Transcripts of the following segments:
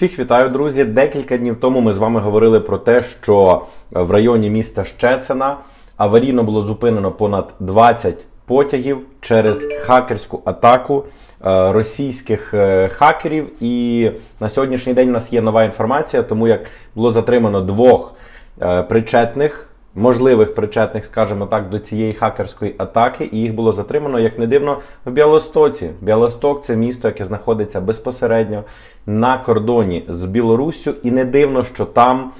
Всіх вітаю, друзі. Декілька днів тому ми з вами говорили про те, що в районі міста Щецина аварійно було зупинено понад 20 потягів через хакерську атаку е, російських е, хакерів. І на сьогоднішній день у нас є нова інформація, тому як було затримано двох е, причетних. Можливих причетних, скажімо так, до цієї хакерської атаки, і їх було затримано, як не дивно, в Білостоці. Білосток це місто, яке знаходиться безпосередньо на кордоні з Білоруссю, і не дивно, що там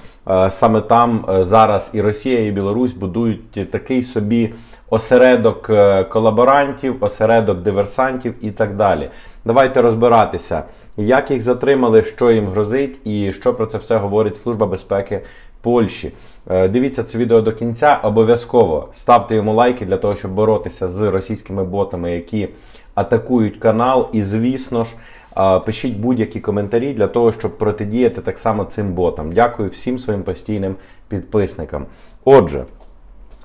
саме там е, зараз і Росія, і Білорусь будують такий собі осередок е, колаборантів, осередок диверсантів і так далі. Давайте розбиратися, як їх затримали, що їм грозить, і що про це все говорить Служба безпеки Польщі. Е, Дивіться це відео до кінця. Обов'язково ставте йому лайки для того, щоб боротися з російськими ботами, які атакують канал. І, звісно ж, пишіть будь-які коментарі для того, щоб протидіяти так само цим ботам. Дякую всім своїм постійним підписникам. Отже.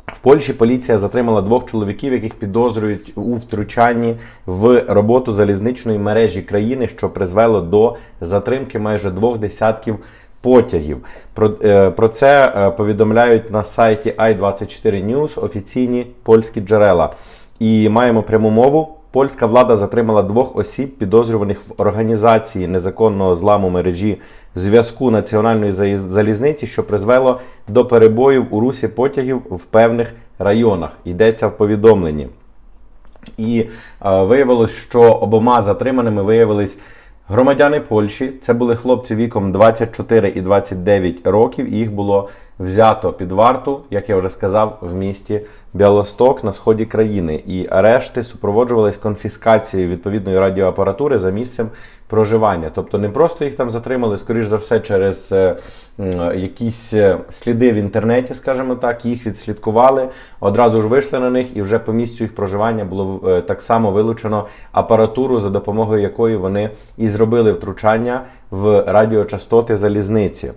В Польщі поліція затримала двох чоловіків, яких підозрюють у втручанні в роботу залізничної мережі країни, що призвело до затримки майже двох десятків потягів. Про, е, про це е, повідомляють на сайті i24 News офіційні польські джерела. І маємо пряму мову. Польська влада затримала двох осіб, підозрюваних в організації незаконного зламу мережі зв'язку національної залізниці, що призвело до перебоїв у русі потягів в певних районах. Йдеться в повідомленні. І е, виявилось, що обома затриманими виявились громадяни Польщі. Це були хлопці віком 24 і 29 років, і їх було взято під варту, як я вже сказав, в місті Білосток на сході країни. І арешти супроводжувались конфіскацією відповідної радіоапаратури за місцем проживання. Тобто не просто їх там затримали, скоріш за все, через е, якісь е, сліди в інтернеті, скажімо так, їх відслідкували, одразу ж вийшли на них, і вже по місцю їх проживання було е, так само вилучено апаратуру, за допомогою якої вони і зробили втручання в радіочастоти залізниці.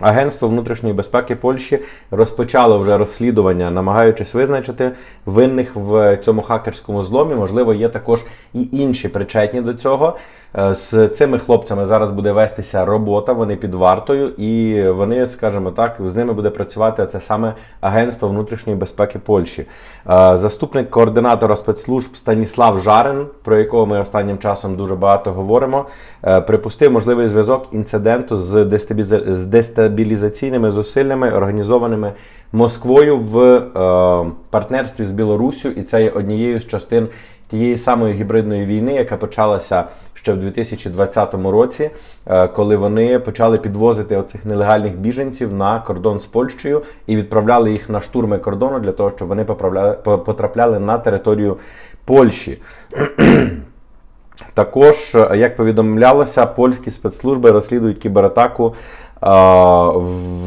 Агентство внутрішньої безпеки Польщі розпочало вже розслідування, намагаючись визначити винних в цьому хакерському зломі. Можливо, є також і інші причетні до цього. Е, З цими хлопцями зараз буде вестися робота, вони під вартою, і вони, скажімо так, з ними буде працювати це саме Агентство внутрішньої безпеки Польщі. Е, Заступник координатора спецслужб Станіслав Жарин, про якого ми останнім часом дуже багато говоримо, е, припустив можливий зв'язок інциденту з дестабіліза- з дестабілізаційними зусиллями, організованими Москвою в е, партнерстві з Білоруссю, і це є однією з частин тієї самої гібридної війни, яка почалася ще в 2020 році, е, коли вони почали підвозити оцих нелегальних біженців на кордон з Польщею і відправляли їх на штурми кордону для того, щоб вони потрапляли на територію Польщі. Також, е, як повідомлялося, польські спецслужби розслідують кібератаку е,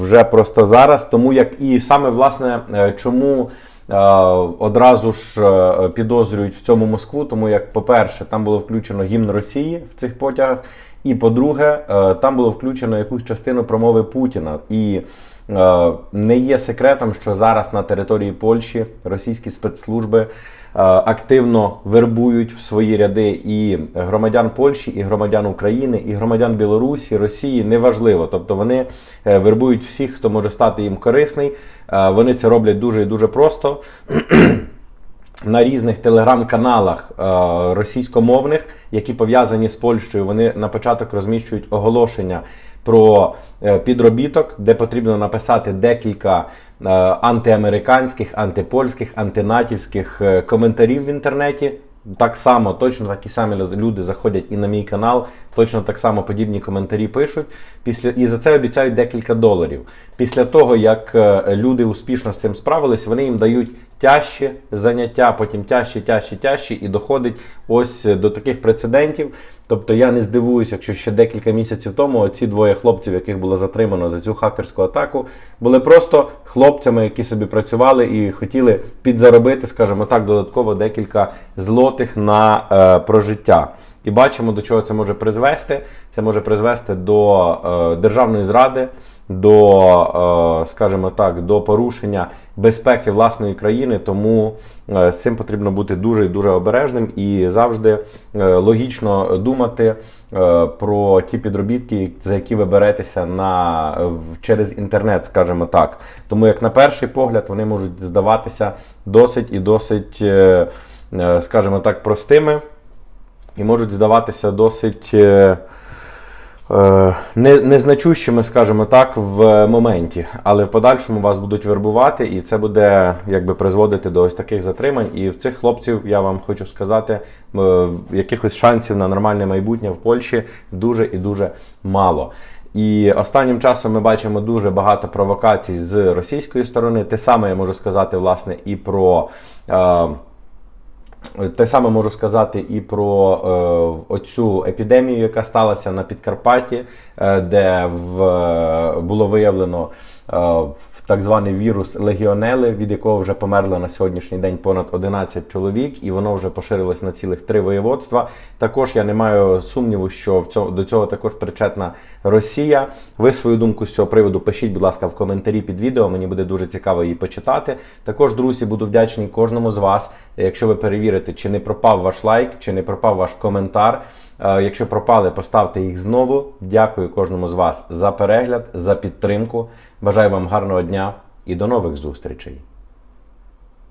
вже просто зараз. Тому як і саме власне е, чому одразу ж підозрюють в цьому Москву, тому як, по-перше, там було включено гімн Росії в цих потягах, і по-друге, там було включено якусь частину промови Путіна. І не є секретом, що зараз на території Польщі російські спецслужби е, активно вербують в свої ряди і громадян Польщі, і громадян України, і громадян Білорусі, Росії неважливо. Тобто вони е, вербують всіх, хто може стати їм корисний. Е, Вони це роблять дуже і дуже просто на різних телеграм-каналах е, російськомовних, які пов'язані з Польщею, вони на початок розміщують оголошення про е, підробіток, де потрібно написати декілька е, антиамериканських, антипольських, антинатівських коментарів в інтернеті. Так само, точно такі самі люди заходять і на мій канал, точно так само подібні коментарі пишуть. Після і за це обіцяють декілька доларів. Після того, як люди успішно з цим справились, вони їм дають тяжчі заняття, потім тяжчі, тяжчі, тяжчі, і доходить ось до таких прецедентів. Тобто я не здивуюся, якщо ще декілька місяців тому ці двоє хлопців, яких було затримано за цю хакерську атаку, були просто хлопцями, які собі працювали і хотіли підзаробити, скажімо так, додатково декілька злотих на е, прожиття. І бачимо, до чого це може призвести. Це може призвести до е, державної зради, до, е, скажімо так, до порушення безпеки власної країни. Тому е, з цим потрібно бути дуже і дуже обережним і завжди е, логічно думати про ті підробітки, за які ви беретеся на через інтернет, скажімо так. Тому як на перший погляд вони можуть здаватися досить і досить, скажімо так, простими і можуть здаватися досить. Е, не- Незначущими, скажімо так, в моменті, але в подальшому вас будуть вербувати, і це буде якби призводити до ось таких затримань. І в цих хлопців я вам хочу сказати, е, якихось шансів на нормальне майбутнє в Польщі дуже і дуже мало. І останнім часом ми бачимо дуже багато провокацій з російської сторони. Те саме я можу сказати, власне, і про. Е, те саме можу сказати і про е, оцю епідемію, яка сталася на Підкарпатті, е, де в, е, було виявлено е, так званий вірус легіонели, від якого вже померло на сьогоднішній день понад 11 чоловік, і воно вже поширилось на цілих три воєводства. Також я не маю сумніву, що в цьому, до цього також причетна Росія. Ви свою думку з цього приводу пишіть, будь ласка, в коментарі під відео. Мені буде дуже цікаво її почитати. Також, друзі, буду вдячний кожному з вас, якщо ви перевірите, чи не пропав ваш лайк, чи не пропав ваш коментар. Е, Якщо пропали, поставте їх знову. Дякую кожному з вас за перегляд, за підтримку. Бажаю вам гарного дня і до нових зустрічей.